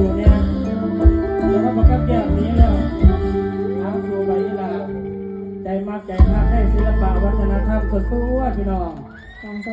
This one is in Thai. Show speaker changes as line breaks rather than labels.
สู้
ๆเนี่ยแล้วก็บอกับแก้นี้แล้วอาสู้ไบลาใจมากใจมากให้ศิลปะวัฒนธรรมสดๆพี่น้อง